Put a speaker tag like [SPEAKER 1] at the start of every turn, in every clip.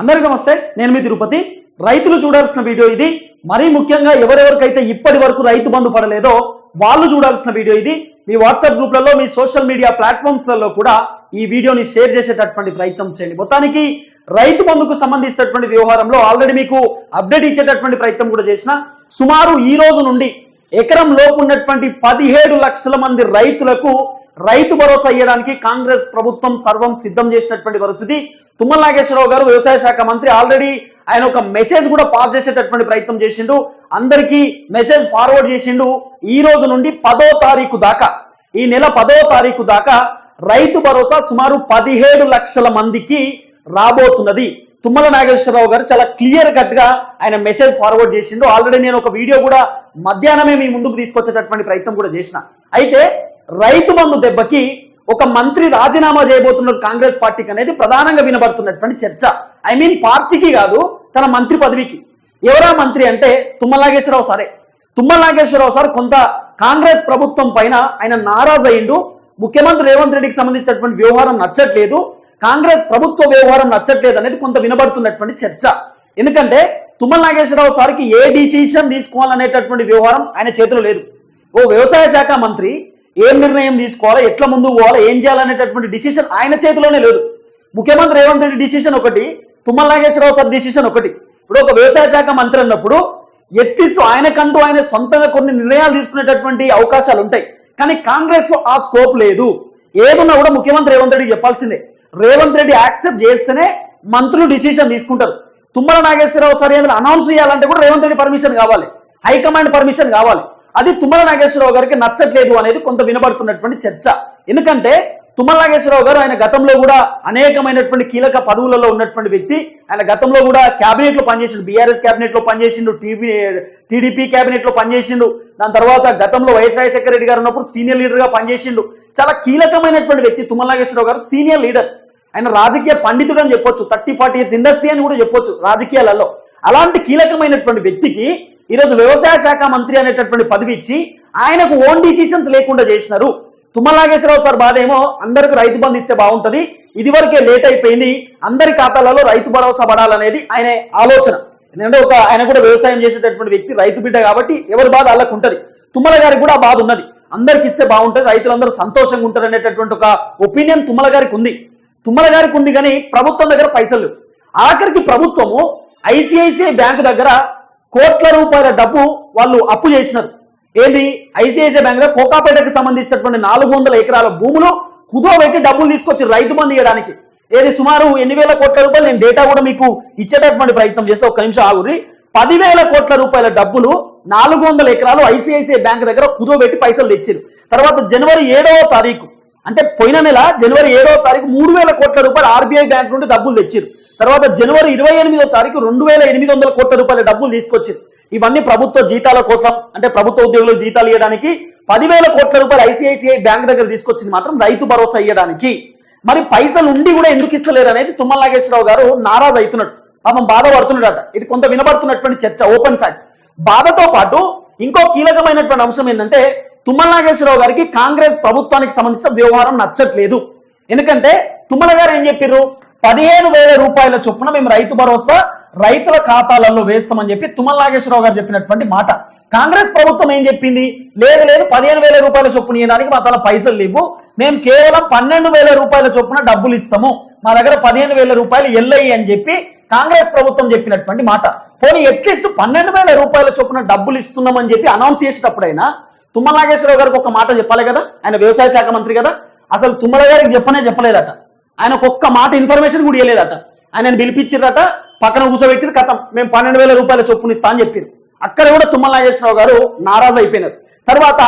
[SPEAKER 1] అందరికీ వస్తే నేను మీ తిరుపతి రైతులు చూడాల్సిన వీడియో ఇది మరీ ముఖ్యంగా ఎవరెవరికైతే ఇప్పటి వరకు రైతు బంధు పడలేదో వాళ్ళు చూడాల్సిన వీడియో ఇది మీ వాట్సాప్ గ్రూప్లలో మీ సోషల్ మీడియా ప్లాట్ఫామ్స్లలో కూడా ఈ వీడియోని షేర్ చేసేటటువంటి ప్రయత్నం చేయండి మొత్తానికి రైతు బంధుకు సంబంధించినటువంటి వ్యవహారంలో ఆల్రెడీ మీకు అప్డేట్ ఇచ్చేటటువంటి ప్రయత్నం కూడా చేసిన సుమారు ఈ రోజు నుండి ఎకరం లోపు ఉన్నటువంటి పదిహేడు లక్షల మంది రైతులకు రైతు భరోసా ఇవ్వడానికి కాంగ్రెస్ ప్రభుత్వం సర్వం సిద్ధం చేసినటువంటి పరిస్థితి తుమ్మల నాగేశ్వరరావు గారు వ్యవసాయ శాఖ మంత్రి ఆల్రెడీ ఆయన ఒక మెసేజ్ కూడా పాస్ చేసేటటువంటి ప్రయత్నం చేసిండు అందరికీ మెసేజ్ ఫార్వర్డ్ చేసిండు ఈ రోజు నుండి పదో తారీఖు దాకా ఈ నెల పదో తారీఖు దాకా రైతు భరోసా సుమారు పదిహేడు లక్షల మందికి రాబోతున్నది తుమ్మల నాగేశ్వరరావు గారు చాలా క్లియర్ కట్ గా ఆయన మెసేజ్ ఫార్వర్డ్ చేసిండు ఆల్రెడీ నేను ఒక వీడియో కూడా మధ్యాహ్నమే మీ ముందుకు తీసుకొచ్చేటటువంటి ప్రయత్నం కూడా చేసిన అయితే రైతు బంధు దెబ్బకి ఒక మంత్రి రాజీనామా చేయబోతున్న కాంగ్రెస్ పార్టీకి అనేది ప్రధానంగా వినబడుతున్నటువంటి చర్చ ఐ మీన్ పార్టీకి కాదు తన మంత్రి పదవికి ఎవరా మంత్రి అంటే తుమ్మలాగేశ్వరరావు సారే తుమ్మలాగేశ్వరరావు సార్ కొంత కాంగ్రెస్ ప్రభుత్వం పైన ఆయన నారాజ్ అయిండు ముఖ్యమంత్రి రేవంత్ రెడ్డికి సంబంధించినటువంటి వ్యవహారం నచ్చట్లేదు కాంగ్రెస్ ప్రభుత్వ వ్యవహారం నచ్చట్లేదు అనేది కొంత వినబడుతున్నటువంటి చర్చ ఎందుకంటే తుమ్మల నాగేశ్వరరావు సార్కి ఏ డిసిషన్ తీసుకోవాలనేటటువంటి వ్యవహారం ఆయన చేతిలో లేదు ఓ వ్యవసాయ శాఖ మంత్రి ఏం నిర్ణయం తీసుకోవాలా ఎట్లా ముందుకు పోవాలా ఏం చేయాలనేటటువంటి డిసిషన్ ఆయన చేతిలోనే లేదు ముఖ్యమంత్రి రేవంత్ రెడ్డి డిసిషన్ ఒకటి తుమ్మల నాగేశ్వరరావు సార్ డిసిషన్ ఒకటి ఇప్పుడు ఒక వ్యవసాయ శాఖ మంత్రి అన్నప్పుడు ఎట్లీస్ట్ ఆయనకంటూ ఆయన సొంతంగా కొన్ని నిర్ణయాలు తీసుకునేటటువంటి అవకాశాలు ఉంటాయి కానీ కాంగ్రెస్లో ఆ స్కోప్ లేదు ఏమన్నా కూడా ముఖ్యమంత్రి రేవంత్ రెడ్డి చెప్పాల్సిందే రేవంత్ రెడ్డి యాక్సెప్ట్ చేస్తేనే మంత్రులు డిసిషన్ తీసుకుంటారు తుమ్మల నాగేశ్వరరావు సరే అనౌన్స్ చేయాలంటే కూడా రేవంత్ రెడ్డి పర్మిషన్ కావాలి హైకమాండ్ పర్మిషన్ కావాలి అది తుమ్మల నాగేశ్వరరావు గారికి నచ్చట్లేదు అనేది కొంత వినబడుతున్నటువంటి చర్చ ఎందుకంటే తుమ్మల నాగేశ్వరరావు గారు ఆయన గతంలో కూడా అనేకమైనటువంటి కీలక పదవులలో ఉన్నటువంటి వ్యక్తి ఆయన గతంలో కూడా క్యాబినెట్ లో పనిచేసిండు బీఆర్ఎస్ క్యాబినెట్ లో పనిచేసిండు టీబీ టీడీపీ క్యాబినెట్ లో పనిచేసిండు దాని తర్వాత గతంలో వైఎస్ రాజశేఖర రెడ్డి గారు ఉన్నప్పుడు సీనియర్ లీడర్ గా పనిచేసిండు చాలా కీలకమైనటువంటి వ్యక్తి తుమ్మల నాగేశ్వరరావు గారు సీనియర్ లీడర్ ఆయన రాజకీయ పండితుడు అని చెప్పొచ్చు థర్టీ ఫార్టీ ఇయర్స్ ఇండస్ట్రీ అని కూడా చెప్పొచ్చు రాజకీయాలలో అలాంటి కీలకమైనటువంటి వ్యక్తికి ఈరోజు వ్యవసాయ శాఖ మంత్రి అనేటటువంటి పదవి ఇచ్చి ఆయనకు ఓన్ డిసిషన్స్ లేకుండా చేసినారు తుమ్మల నాగేశ్వరరావు సార్ బాధ ఏమో అందరికి రైతు బంధు ఇస్తే బాగుంటుంది ఇదివరకే లేట్ అయిపోయింది అందరి ఖాతాలలో రైతు భరోసా పడాలనేది ఆయన ఆలోచన ఎందుకంటే ఒక ఆయన కూడా వ్యవసాయం చేసేటటువంటి వ్యక్తి రైతు బిడ్డ కాబట్టి ఎవరి బాధ వాళ్ళకు ఉంటుంది తుమ్మల గారికి కూడా బాధ ఉన్నది అందరికి ఇస్తే బాగుంటుంది రైతులందరూ సంతోషంగా ఉంటారు అనేటటువంటి ఒక ఒపీనియన్ తుమ్మల గారికి ఉంది తుమ్మల గారికి ఉంది కానీ ప్రభుత్వం దగ్గర పైసలు ఆఖరికి ప్రభుత్వము ఐసిఐసిఐ బ్యాంకు దగ్గర కోట్ల రూపాయల డబ్బు వాళ్ళు అప్పు చేసినారు ఏంటి ఐసిఐసిఐ బ్యాంకులో కోకాపేటకు సంబంధించినటువంటి నాలుగు వందల ఎకరాల భూములు కుదోబెట్టి డబ్బులు తీసుకొచ్చి రైతు బంధు ఇవ్వడానికి ఏది సుమారు ఎన్ని వేల కోట్ల రూపాయలు నేను డేటా కూడా మీకు ఇచ్చేటటువంటి ప్రయత్నం చేస్తే ఒక నిమిషం ఆగురి పదివేల కోట్ల రూపాయల డబ్బులు నాలుగు వందల ఎకరాలు ఐసిఐసిఐ బ్యాంక్ దగ్గర కుదోబెట్టి పైసలు తెచ్చారు తర్వాత జనవరి ఏడవ తారీఖు అంటే పోయిన నెల జనవరి ఏడో తారీఖు మూడు వేల కోట్ల రూపాయలు ఆర్బీఐ బ్యాంక్ నుండి డబ్బులు తెచ్చారు తర్వాత జనవరి ఇరవై ఎనిమిదో తారీఖు రెండు వేల ఎనిమిది వందల కోట్ల రూపాయల డబ్బులు తీసుకొచ్చారు ఇవన్నీ ప్రభుత్వ జీతాల కోసం అంటే ప్రభుత్వ ఉద్యోగులకు జీతాలు ఇవ్వడానికి పదివేల కోట్ల రూపాయలు ఐసీఐసీఐ బ్యాంక్ దగ్గర తీసుకొచ్చింది మాత్రం రైతు భరోసా ఇవ్వడానికి మరి పైసలు ఉండి కూడా ఎందుకు ఇస్తలేరు అనేది తుమ్మల నాగేశ్వరరావు గారు నారాజు అవుతున్నాడు పాపం బాధపడుతున్నాడట ఇది కొంత వినబడుతున్నటువంటి చర్చ ఓపెన్ ఫ్యాక్ట్ బాధతో పాటు ఇంకో కీలకమైనటువంటి అంశం ఏంటంటే తుమ్మల నాగేశ్వరరావు గారికి కాంగ్రెస్ ప్రభుత్వానికి సంబంధించిన వ్యవహారం నచ్చట్లేదు ఎందుకంటే తుమ్మల గారు ఏం చెప్పారు పదిహేను వేల రూపాయల చొప్పున మేము రైతు భరోసా రైతుల ఖాతాలలో వేస్తామని చెప్పి తుమ్మల నాగేశ్వరరావు గారు చెప్పినటువంటి మాట కాంగ్రెస్ ప్రభుత్వం ఏం చెప్పింది లేదు లేదు పదిహేను వేల రూపాయల చొప్పున ఇవ్వడానికి మా తల పైసలు లేవు మేము కేవలం పన్నెండు వేల రూపాయల చొప్పున డబ్బులు ఇస్తాము మా దగ్గర పదిహేను వేల రూపాయలు ఎల్లయి అని చెప్పి కాంగ్రెస్ ప్రభుత్వం చెప్పినటువంటి మాట పోనీ ఎట్లీస్ట్ పన్నెండు వేల రూపాయల చొప్పున డబ్బులు ఇస్తున్నామని చెప్పి అనౌన్స్ చేసేటప్పుడైనా తుమ్మల నాగేశ్వరరావు గారికి ఒక మాట చెప్పాలి కదా ఆయన వ్యవసాయ శాఖ మంత్రి కదా అసలు తుమ్మల గారికి చెప్పనే చెప్పలేదట ఆయన ఒక్క మాట ఇన్ఫర్మేషన్ కూడా ఇవ్వలేదట ఆయన పిలిపించారట పక్కన కూర్చోబెట్టిరు కథం మేము పన్నెండు వేల రూపాయల చొప్పున ఇస్తా అని చెప్పారు అక్కడ కూడా తుమ్మల నాగేశ్వరరావు గారు నారాజు అయిపోయినారు తర్వాత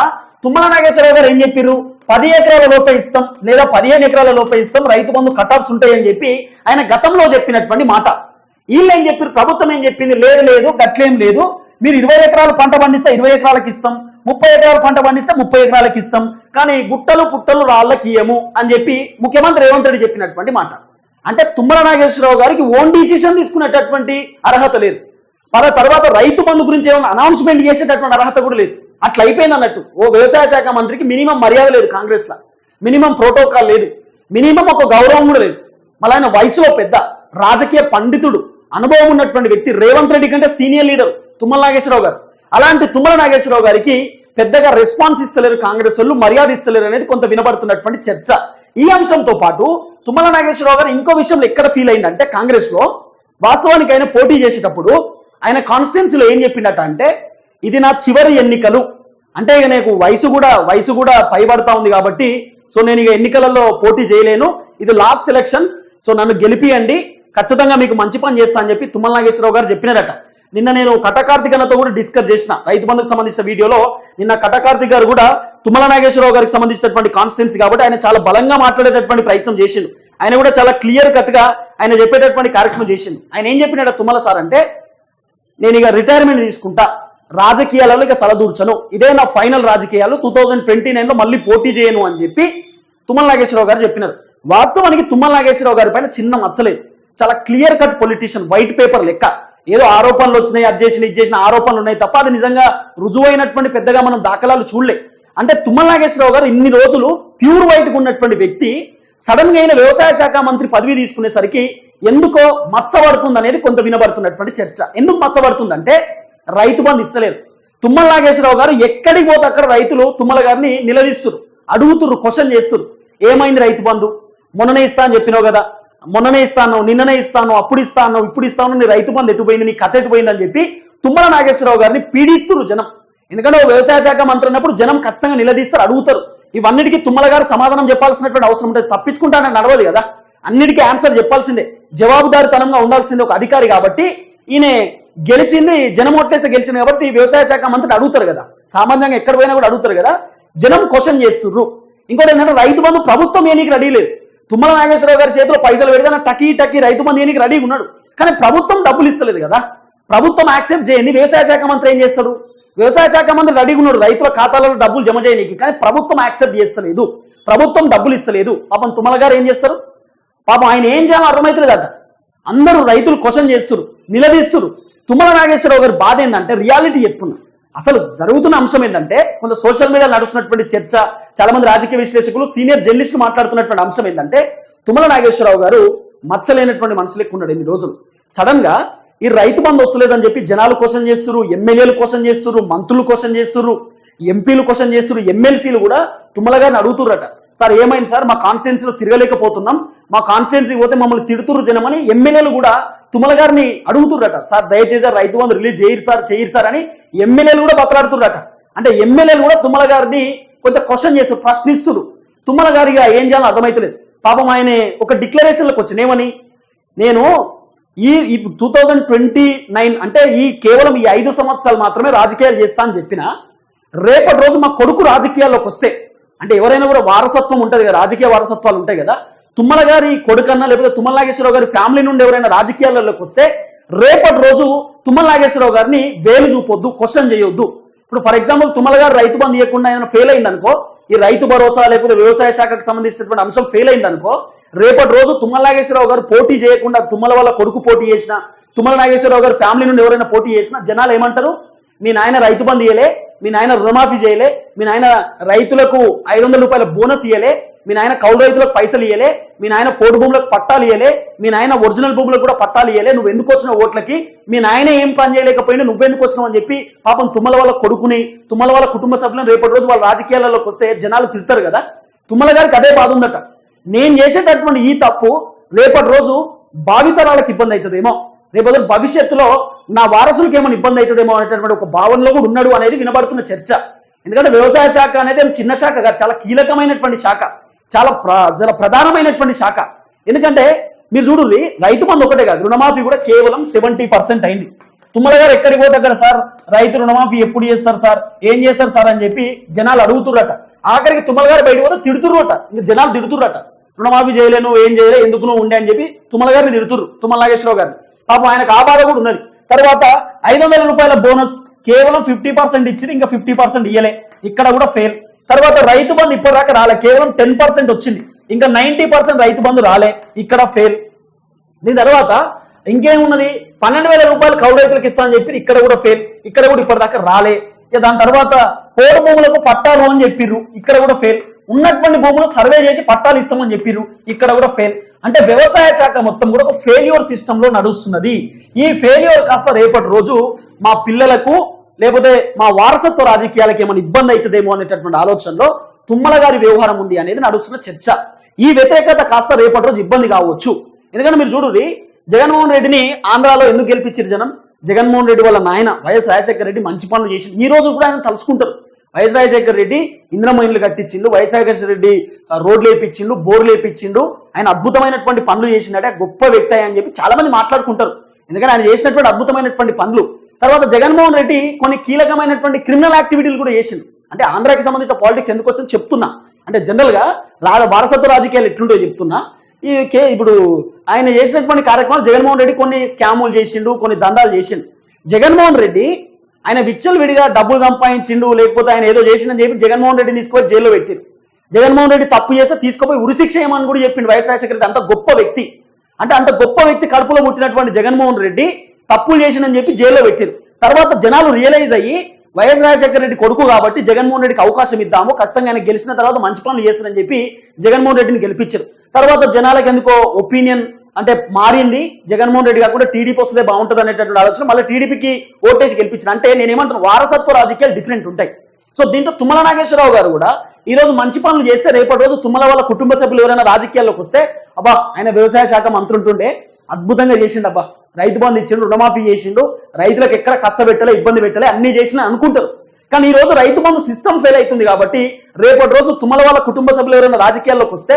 [SPEAKER 1] తుమ్మల నాగేశ్వరరావు గారు ఏం చెప్పారు పది ఎకరాల లోపే ఇస్తాం లేదా పదిహేను ఎకరాల లోపే ఇస్తాం రైతు బంధు ఆఫ్స్ ఉంటాయని చెప్పి ఆయన గతంలో చెప్పినటువంటి మాట వీళ్ళు ఏం చెప్పారు ప్రభుత్వం ఏం చెప్పింది లేదు లేదు గట్లేం లేదు మీరు ఇరవై ఎకరాలు పంట పండిస్తే ఇరవై ఎకరాలకు ఇస్తాం ముప్పై ఎకరాలు పంట పండిస్తే ముప్పై ఎకరాలకు ఇస్తాం కానీ గుట్టలు పుట్టలు రాళ్ళకి ఇయ్యము అని చెప్పి ముఖ్యమంత్రి రేవంత్ రెడ్డి చెప్పినటువంటి మాట అంటే తుమ్మల నాగేశ్వరరావు గారికి ఓన్ డిసిషన్ తీసుకునేటటువంటి అర్హత లేదు మళ్ళీ తర్వాత రైతు బంధు గురించి ఏమైనా అనౌన్స్మెంట్ చేసేటటువంటి అర్హత కూడా లేదు అట్లా అయిపోయింది అన్నట్టు ఓ వ్యవసాయ శాఖ మంత్రికి మినిమం మర్యాద లేదు కాంగ్రెస్లో మినిమం ప్రోటోకాల్ లేదు మినిమం ఒక గౌరవం కూడా లేదు మళ్ళీ ఆయన వయసులో పెద్ద రాజకీయ పండితుడు అనుభవం ఉన్నటువంటి వ్యక్తి రేవంత్ రెడ్డి కంటే సీనియర్ లీడర్ తుమ్మల నాగేశ్వరరావు గారు అలాంటి తుమ్మల నాగేశ్వరరావు గారికి పెద్దగా రెస్పాన్స్ ఇస్తలేరు కాంగ్రెస్ వాళ్ళు మర్యాద ఇస్తలేరు అనేది కొంత వినబడుతున్నటువంటి చర్చ ఈ అంశంతో పాటు తుమ్మల నాగేశ్వరరావు గారు ఇంకో విషయంలో ఎక్కడ ఫీల్ అయిందంటే కాంగ్రెస్ లో వాస్తవానికి ఆయన పోటీ చేసేటప్పుడు ఆయన కాన్స్టిట్యున్సీలో ఏం చెప్పిండట అంటే ఇది నా చివరి ఎన్నికలు అంటే ఇక నాకు వయసు కూడా వయసు కూడా పైబడతా ఉంది కాబట్టి సో నేను ఇక ఎన్నికలలో పోటీ చేయలేను ఇది లాస్ట్ ఎలక్షన్స్ సో నన్ను గెలిపియండి ఖచ్చితంగా మీకు మంచి పని చేస్తా అని చెప్పి తుమ్మల నాగేశ్వరరావు గారు చెప్పినారట నిన్న నేను కటకార్తికన్నతో కూడా డిస్కస్ చేసిన రైతు బంధుకు సంబంధించిన వీడియోలో నిన్న కటకార్తిక్ గారు కూడా తుమ్మల నాగేశ్వరరావు గారికి సంబంధించినటువంటి కాన్స్టెన్సీ కాబట్టి ఆయన చాలా బలంగా మాట్లాడేటటువంటి ప్రయత్నం చేసిండు ఆయన కూడా చాలా క్లియర్ గా ఆయన చెప్పేటటువంటి కార్యక్రమం చేసిండు ఆయన ఏం చెప్పినాడు తుమ్మల సార్ అంటే నేను ఇక రిటైర్మెంట్ తీసుకుంటా రాజకీయాలలో ఇక తలదూర్చను ఇదే నా ఫైనల్ రాజకీయాలు టూ థౌజండ్ ట్వంటీ నైన్ లో మళ్ళీ పోటీ చేయను అని చెప్పి తుమ్మల నాగేశ్వరరావు గారు చెప్పినారు వాస్తవానికి తుమ్మల నాగేశ్వరరావు గారి పైన చిన్న మచ్చలేదు చాలా clear cut politician white paper లెక్క ఏదో ఆరోపణలు వచ్చినాయి అది చేసిన ఇది చేసిన ఆరోపణలు ఉన్నాయి తప్ప అది నిజంగా రుజువైనటువంటి పెద్దగా మనం దాఖలాలు చూడలే అంటే తుమ్మల నాగేశ్వరరావు గారు ఇన్ని రోజులు ప్యూర్ వైట్గా ఉన్నటువంటి వ్యక్తి సడన్గా అయిన వ్యవసాయ శాఖ మంత్రి పదవి తీసుకునేసరికి ఎందుకో మచ్చబడుతుంది అనేది కొంత వినబడుతున్నటువంటి చర్చ ఎందుకు మచ్చబడుతుందంటే రైతు బంధు ఇస్తలేదు తుమ్మల నాగేశ్వరరావు గారు ఎక్కడికి పోతే అక్కడ రైతులు తుమ్మల గారిని నిలదీస్తున్నారు అడుగుతున్నారు క్వశ్చన్ చేస్తున్నారు ఏమైంది రైతు బంధు మొన్ననే ఇస్తా అని చెప్పినావు కదా మొన్ననే ఇస్తాను నిన్ననే ఇస్తాను అప్పుడు ఇస్తాను ఇప్పుడు ఇస్తాను నీ రైతు బంధు ఎటుపోయింది నీ కథ ఎటుపోయింది అని చెప్పి తుమ్మల నాగేశ్వరరావు గారిని పీడిస్తున్నారు జనం ఎందుకంటే వ్యవసాయ శాఖ మంత్రి అన్నప్పుడు జనం ఖచ్చితంగా నిలదీస్తారు అడుగుతారు ఇవన్నిటికీ తుమ్మల గారు సమాధానం చెప్పాల్సినటువంటి అవసరం ఉంటుంది తప్పించుకుంటానని నడవదు కదా అన్నిటికీ ఆన్సర్ చెప్పాల్సిందే జవాబుదారితనంగా ఉండాల్సిందే ఒక అధికారి కాబట్టి ఈయన గెలిచింది జనం ఒట్టేసి గెలిచింది కాబట్టి వ్యవసాయ శాఖ మంత్రి అడుగుతారు కదా సామాన్యంగా ఎక్కడ పోయినా కూడా అడుగుతారు కదా జనం క్వశ్చన్ చేస్తుర్రు ఇంకోటి ఏంటంటే రైతు బంధు ప్రభుత్వం ఏనికి రెడీ లేదు తుమ్మల నాగేశ్వరరావు గారి చేతిలో పైసలు పెడితే టకీ టకీ రైతు మంది దీనికి రెడీగా ఉన్నాడు కానీ ప్రభుత్వం డబ్బులు ఇస్తలేదు కదా ప్రభుత్వం యాక్సెప్ట్ చేయండి వ్యవసాయ శాఖ మంత్రి ఏం చేస్తాడు వ్యవసాయ శాఖ మంత్రి రెడీగా ఉన్నాడు రైతుల ఖాతాలలో డబ్బులు జమ చేయడానికి కానీ ప్రభుత్వం యాక్సెప్ట్ చేస్తలేదు ప్రభుత్వం డబ్బులు ఇస్తలేదు పాపం తుమ్మల గారు ఏం చేస్తారు పాపం ఆయన ఏం చేయాలో అర్థమవుతుంది కదా అందరూ రైతులు క్వశ్చన్ చేస్తున్నారు నిలదీస్తున్నారు తుమ్మల నాగేశ్వరరావు గారి బాధ ఏంటంటే రియాలిటీ చెప్తున్నారు అసలు జరుగుతున్న అంశం ఏంటంటే కొంత సోషల్ మీడియా నడుస్తున్నటువంటి చర్చ చాలా మంది రాజకీయ విశ్లేషకులు సీనియర్ జర్నలిస్టులు మాట్లాడుతున్నటువంటి అంశం ఏంటంటే తుమ్మల నాగేశ్వరరావు గారు మచ్చలేనటువంటి మనుషులు ఉన్నాడు ఎన్ని రోజులు సడన్ గా ఈ రైతు బంధు వస్తలేదని చెప్పి జనాలు కోసం చేస్తున్నారు ఎమ్మెల్యేలు కోసం చేస్తున్నారు మంత్రులు కోసం చేస్తున్నారు ఎంపీలు కోసం చేస్తున్నారు ఎమ్మెల్సీలు కూడా తుమ్మల గారిని అడుగుతుర్రట సార్ ఏమైంది సార్ మా కాన్స్టిట్యున్సీలో తిరగలేకపోతున్నాం మా కాన్స్టిట్యున్సీ పోతే మమ్మల్ని తిడుతురు జనమని ఎమ్మెల్యేలు కూడా తుమ్మల గారిని అడుగుతుర్రట సార్ దయచేసి రైతు బంధు రిలీజ్ చేయరు సార్ చేయరు సార్ అని ఎమ్మెల్యేలు కూడా బతలాడుతుర్రట అంటే ఎమ్మెల్యేలు కూడా తుమ్మల గారిని కొంత క్వశ్చన్ చేస్తారు ప్రశ్నిస్తురు తుమ్మల గారిగా ఏం చేయాలో అర్థమవుతలేదు పాపం ఆయన ఒక డిక్లరేషన్లకు వచ్చినేమని నేను ఈ టూ థౌజండ్ ట్వంటీ నైన్ అంటే ఈ కేవలం ఈ ఐదు సంవత్సరాలు మాత్రమే రాజకీయాలు చేస్తా అని చెప్పిన రేపటి రోజు మా కొడుకు రాజకీయాల్లోకి వస్తే అంటే ఎవరైనా కూడా వారసత్వం ఉంటుంది కదా రాజకీయ వారసత్వాలు ఉంటాయి కదా తుమ్మల గారి కొడుకన్నా లేకపోతే తుమ్మల నాగేశ్వరరావు గారి ఫ్యామిలీ నుండి ఎవరైనా రాజకీయాలలోకి వస్తే రేపటి రోజు తుమ్మల నాగేశ్వరరావు గారిని వేలు చూపొద్దు క్వశ్చన్ చేయొద్దు ఇప్పుడు ఫర్ ఎగ్జాంపుల్ తుమ్మల గారు రైతు బంధు ఇవ్వకుండా ఏదైనా ఫెయిల్ అయిందనుకో ఈ రైతు భరోసా లేకపోతే వ్యవసాయ శాఖకు సంబంధించినటువంటి అంశం ఫెయిల్ అయిందనుకో రేపటి రోజు తుమ్మల నాగేశ్వరరావు గారు పోటీ చేయకుండా తుమ్మల వల్ల కొడుకు పోటీ చేసిన తుమ్మల నాగేశ్వరరావు గారు ఫ్యామిలీ నుండి ఎవరైనా పోటీ చేసినా జనాలు ఏమంటారు మీ నాయన రైతు బంధు ఇయ్యలే మీ నాయన రుణమాఫీ చేయలే మీ నాయన రైతులకు ఐదు వందల రూపాయల బోనస్ ఇయ్యలే మీ నాయన కౌలు రైతులకు పైసలు ఇయ్యలే మీ నాయన పోటు భూములకు పట్టాలు ఇయ్యలే మీ నాయన ఒరిజినల్ భూములకు కూడా పట్టాలు ఇయ్యలే నువ్వు ఎందుకు వచ్చిన ఓట్లకి మీ నాయన ఏం పని చేయలేకపోయినా నువ్వెందుకు వచ్చినావు అని చెప్పి పాపం తుమ్మల వాళ్ళ కొడుకుని తుమ్మల వాళ్ళ కుటుంబ సభ్యులను రేపటి రోజు వాళ్ళ రాజకీయాలలోకి వస్తే జనాలు తిరుతారు కదా తుమ్మల గారికి అదే బాధ ఉందట నేను చేసేటటువంటి ఈ తప్పు రేపటి రోజు భావితరాలకు ఇబ్బంది అవుతుందేమో రేపటి భవిష్యత్తులో నా వారసులకు ఏమైనా ఇబ్బంది అవుతుందేమో అనేటటువంటి ఒక భావనలో కూడా ఉన్నాడు అనేది వినబడుతున్న చర్చ ఎందుకంటే వ్యవసాయ శాఖ అనేది చిన్న శాఖ కాదు చాలా కీలకమైనటువంటి శాఖ చాలా ప్ర ప్రధానమైనటువంటి శాఖ ఎందుకంటే మీరు చూడండి రైతు మంది ఒకటే కాదు రుణమాఫీ కూడా కేవలం సెవెంటీ పర్సెంట్ అయింది తుమ్మల గారు ఎక్కడికి పోతగ్గర సార్ రైతు రుణమాఫీ ఎప్పుడు చేస్తారు సార్ ఏం చేస్తారు సార్ అని చెప్పి జనాలు అడుగుతుర్రట ఆఖరికి తుమ్మల గారు బయటకు పోతే తిడుతుర్రట ఇంకా జనాలు తిడుతుర్రట రుణమాఫీ చేయలేను ఏం చేయలేదు ఎందుకు నువ్వు ఉండే అని చెప్పి తుమ్మల గారిని తిడుతురు తుమ్మల నాగేశ్వరరావు గారిని పాపం ఆయనకు ఆ బాధ కూడా ఉన్నది తర్వాత ఐదు వందల రూపాయల బోనస్ కేవలం ఫిఫ్టీ పర్సెంట్ ఇచ్చింది ఇంకా ఫిఫ్టీ పర్సెంట్ ఇక్కడ కూడా ఫెయిల్ తర్వాత రైతు బంధు ఇప్పటిదాకా రాలే కేవలం టెన్ పర్సెంట్ వచ్చింది ఇంకా నైన్టీ పర్సెంట్ రైతు బంధు రాలే ఇక్కడ ఫెయిల్ దీని తర్వాత ఇంకేమున్నది పన్నెండు వేల రూపాయలు కౌలు రైతులకు ఇస్తా అని చెప్పి ఇక్కడ కూడా ఫెయిల్ ఇక్కడ కూడా ఇప్పటిదాకా రాలే ఇక దాని తర్వాత పోడు భూములకు పట్టాలు అని చెప్పిర్రు ఇక్కడ కూడా ఫెయిల్ ఉన్నటువంటి భూములు సర్వే చేసి పట్టాలు ఇస్తామని చెప్పిర్రు ఇక్కడ కూడా ఫెయిల్ అంటే వ్యవసాయ శాఖ మొత్తం కూడా ఒక ఫెయిల్యూర్ సిస్టంలో నడుస్తున్నది ఈ ఫెయిల్యూర్ కాస్త రేపటి రోజు మా పిల్లలకు లేకపోతే మా వారసత్వ రాజకీయాలకు ఏమైనా ఇబ్బంది అవుతుందేమో అనేటటువంటి ఆలోచనలో తుమ్మల గారి వ్యవహారం ఉంది అనేది నడుస్తున్న చర్చ ఈ వ్యతిరేకత కాస్త రేపటి రోజు ఇబ్బంది కావచ్చు ఎందుకంటే మీరు చూడండి జగన్మోహన్ రెడ్డిని ఆంధ్రాలో ఎందుకు గెలిపించారు జనం జగన్మోహన్ రెడ్డి వాళ్ళ నాయన వైఎస్ రాజశేఖర రెడ్డి మంచి పనులు చేసి ఈ రోజు కూడా ఆయన తలుసుకుంటారు వైఎస్ రాజశేఖర రెడ్డి ఇంద్రమైన్లు కట్టించిండు వైఎస్ రాజశేఖర రెడ్డి రోడ్లు వేయించిండు బోర్లు వేయించిండు ఆయన అద్భుతమైనటువంటి పనులు చేసిండే గొప్ప వ్యక్తి అని చెప్పి చాలా మంది మాట్లాడుకుంటారు ఎందుకంటే ఆయన చేసినటువంటి అద్భుతమైనటువంటి పనులు తర్వాత జగన్మోహన్ రెడ్డి కొన్ని కీలకమైనటువంటి క్రిమినల్ యాక్టివిటీలు కూడా చేసింది అంటే ఆంధ్రాకి సంబంధించిన పాలిటిక్స్ ఎందుకు వచ్చింది చెప్తున్నా అంటే జనరల్గా రాజ వారసత్వ రాజకీయాలు ఎట్లుంటో చెప్తున్నా ఈ కే ఇప్పుడు ఆయన చేసినటువంటి కార్యక్రమాలు జగన్మోహన్ రెడ్డి కొన్ని స్కాములు చేసిండు కొన్ని దందాలు చేసిండు జగన్మోహన్ రెడ్డి ఆయన విచ్చలు విడిగా డబ్బులు సంపాదించిండు లేకపోతే ఆయన ఏదో చేసిండని చెప్పి జగన్మోహన్ రెడ్డి తీసుకొని జైల్లో పెట్టిండు జగన్మోహన్ రెడ్డి తప్పు చేస్తే తీసుకుపోయి ఉరిశిక్ష ఏమని కూడా చెప్పిండు వైఎస్ రాజశేఖర రెడ్డి అంత గొప్ప వ్యక్తి అంటే అంత గొప్ప వ్యక్తి కడుపులో పుట్టినటువంటి జగన్మోహన్ రెడ్డి తప్పులు చేసిండని చెప్పి జైల్లో పెట్టారు తర్వాత జనాలు రియలైజ్ అయ్యి వైఎస్ రాజశేఖర రెడ్డి కొడుకు కాబట్టి జగన్మోహన్ రెడ్డికి అవకాశం ఇద్దాము ఖచ్చితంగా ఆయన గెలిచిన తర్వాత మంచి పనులు చేస్తారని చెప్పి జగన్మోహన్ రెడ్డిని గెలిపించారు తర్వాత జనాలకు ఎందుకో ఒపీనియన్ అంటే మారింది జగన్మోహన్ రెడ్డి కాకుండా టీడీపీ వస్తుంది బాగుంటుంది అనేటటువంటి ఆలోచన మళ్ళీ టీడీపీకి ఓటేసి గెలిపించారు అంటే నేను ఏమంటాను వారసత్వ రాజకీయాలు డిఫరెంట్ ఉంటాయి సో దీంట్లో తుమ్మల నాగేశ్వరరావు గారు కూడా ఈ రోజు మంచి పనులు చేస్తే రేపటి రోజు తుమ్మల వాళ్ళ కుటుంబ సభ్యులు ఎవరైనా రాజకీయాల్లోకి వస్తే అబ్బా ఆయన వ్యవసాయ శాఖ మంత్రి ఉంటుండే అద్భుతంగా చేసిండబ్బా రైతు బంధు ఇచ్చిండు రుణమాఫీ చేసిండు రైతులకు ఎక్కడ కష్టపెట్టలే ఇబ్బంది పెట్టలే అన్ని చేసినా అనుకుంటారు కానీ ఈ రోజు రైతు బంధు సిస్టమ్ ఫెయిల్ అవుతుంది కాబట్టి రేపటి రోజు తుమ్మల వాళ్ళ కుటుంబ సభ్యులు ఎవరైనా రాజకీయాల్లోకి వస్తే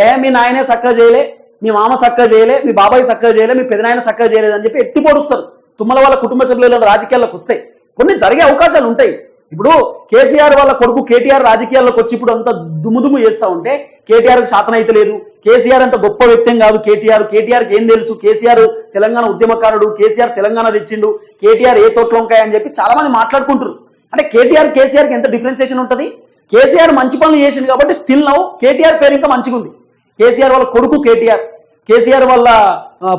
[SPEAKER 1] ఏ మీ నాయనే సక్కగా చేయలే మీ మామ సక్కగా చేయలే మీ బాబాయ్ సక్కగా చేయలే మీ పెదనాయన సక్కగా చేయలేదని చెప్పి ఎత్తి పొడుస్తారు తుమ్మల వాళ్ళ కుటుంబ సభ్యులు ఎవరైనా రాజకీయాల్లోకి వస్తాయి కొన్ని జరిగే అవకాశాలు ఉంటాయి ఇప్పుడు కేసీఆర్ వాళ్ళ కొడుకు కేటీఆర్ రాజకీయాల్లోకి వచ్చి ఇప్పుడు అంత దుమ్ముదుము చేస్తూ ఉంటే కేటీఆర్కు శాతనైతే లేదు కేసీఆర్ అంత గొప్ప వ్యక్తం కాదు కేటీఆర్ కేటీఆర్కి ఏం తెలుసు కేసీఆర్ తెలంగాణ ఉద్యమకారుడు కేసీఆర్ తెలంగాణ తెచ్చిండు కేటీఆర్ ఏ తోట్లంకాయ అని చెప్పి చాలా మంది మాట్లాడుకుంటారు అంటే కేటీఆర్ కేసీఆర్కి ఎంత డిఫరెన్సియేషన్ ఉంటుంది కేసీఆర్ మంచి పనులు చేసింది కాబట్టి స్టిల్ నవ్వు కేటీఆర్ పేరు ఇంకా మంచిగా ఉంది కేసీఆర్ వాళ్ళ కొడుకు కేటీఆర్ కేసీఆర్ వాళ్ళ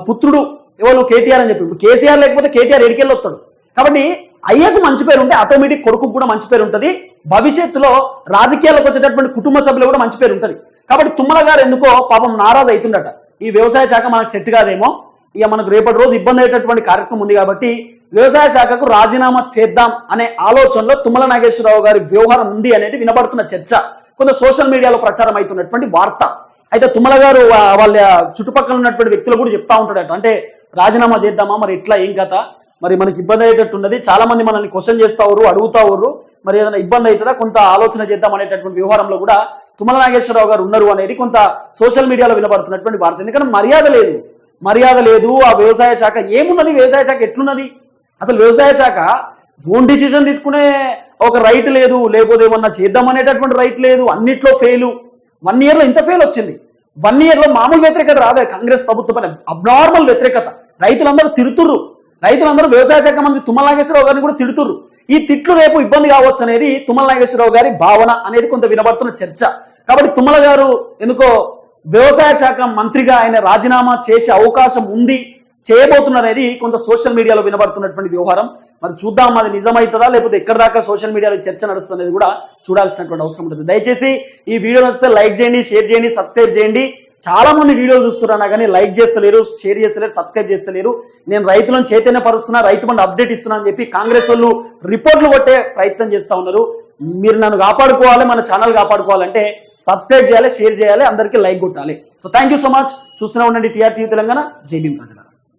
[SPEAKER 1] పుత్రుడు ఎవరు కేటీఆర్ అని చెప్పి ఇప్పుడు కేసీఆర్ లేకపోతే కేటీఆర్ ఎడికెళ్ళి వస్తాడు కాబట్టి అయ్యకు మంచి పేరు ఉంటే ఆటోమేటిక్ కొడుకు కూడా మంచి పేరు ఉంటుంది భవిష్యత్తులో రాజకీయాలకు వచ్చేటటువంటి కుటుంబ సభ్యులు కూడా మంచి పేరు ఉంటుంది కాబట్టి తుమ్మల గారు ఎందుకో పాపం నారాజు అవుతుండట ఈ వ్యవసాయ శాఖ మనకు సెట్ కాదేమో ఇక మనకు రేపటి రోజు ఇబ్బంది అయ్యేటటువంటి కార్యక్రమం ఉంది కాబట్టి వ్యవసాయ శాఖకు రాజీనామా చేద్దాం అనే ఆలోచనలో తుమ్మల నాగేశ్వరరావు గారి వ్యవహారం ఉంది అనేది వినబడుతున్న చర్చ కొంత సోషల్ మీడియాలో ప్రచారం అవుతున్నటువంటి వార్త అయితే తుమ్మల గారు వాళ్ళ చుట్టుపక్కల ఉన్నటువంటి వ్యక్తులు కూడా చెప్తా ఉంటాడట అంటే రాజీనామా చేద్దామా మరి ఇట్లా ఏం కథ మరి మనకి ఇబ్బంది అయ్యేటట్టు ఉన్నది చాలా మంది మనల్ని క్వశ్చన్ అడుగుతా అడుగుతావురు మరి ఏదైనా ఇబ్బంది అవుతుందా కొంత ఆలోచన చేద్దాం అనేటటువంటి వ్యవహారంలో కూడా తుమ్మల నాగేశ్వరరావు గారు ఉన్నారు అనేది కొంత సోషల్ మీడియాలో వినబడుతున్నటువంటి వార్త ఎందుకంటే మర్యాద లేదు మర్యాద లేదు ఆ వ్యవసాయ శాఖ ఏమున్నది వ్యవసాయ శాఖ ఎట్లున్నది అసలు వ్యవసాయ శాఖ ఓన్ డిసిషన్ తీసుకునే ఒక రైట్ లేదు లేకపోతే ఏమన్నా చేద్దాం అనేటటువంటి రైట్ లేదు అన్నిట్లో ఫెయిల్ వన్ ఇయర్లో ఇంత ఫెయిల్ వచ్చింది వన్ ఇయర్లో మామూలు వ్యతిరేకత రాదు కాంగ్రెస్ ప్రభుత్వం అబ్నార్మల్ వ్యతిరేకత రైతులందరూ తిరుతుర్రు రైతులందరూ వ్యవసాయ శాఖ మంత్రి తుమ్మల నాగేశ్వరరావు గారిని కూడా తిడుతుర్రు ఈ తిట్లు రేపు ఇబ్బంది కావచ్చు అనేది తుమ్మల నాగేశ్వరరావు గారి భావన అనేది కొంత వినబడుతున్న చర్చ కాబట్టి తుమ్మల గారు ఎందుకో వ్యవసాయ శాఖ మంత్రిగా ఆయన రాజీనామా చేసే అవకాశం ఉంది చేయబోతున్నారనేది కొంత సోషల్ మీడియాలో వినబడుతున్నటువంటి వ్యవహారం మరి చూద్దాం అది నిజమవుతుందా లేకపోతే ఎక్కడ దాకా సోషల్ మీడియాలో చర్చ నడుస్తుంది కూడా చూడాల్సినటువంటి అవసరం ఉంటుంది దయచేసి ఈ వీడియో నచ్చితే లైక్ చేయండి షేర్ చేయండి సబ్స్క్రైబ్ చేయండి చాలా మంది వీడియోలు చూస్తున్నా కానీ లైక్ చేస్తలేరు షేర్ చేస్తలేరు సబ్స్క్రైబ్ చేస్తలేరు నేను రైతులను చైతన్యపరుస్తున్నా రైతు బండి అప్డేట్ ఇస్తున్నా అని చెప్పి కాంగ్రెస్ వాళ్ళు రిపోర్ట్లు కొట్టే ప్రయత్నం చేస్తా ఉన్నారు మీరు నన్ను కాపాడుకోవాలి మన ఛానల్ కాపాడుకోవాలంటే సబ్స్క్రైబ్ చేయాలి షేర్ చేయాలి అందరికీ లైక్ కొట్టాలి సో థ్యాంక్ సో మచ్ చూస్తూనే ఉండండి టీఆర్టీ తెలంగాణ జై ప్రజల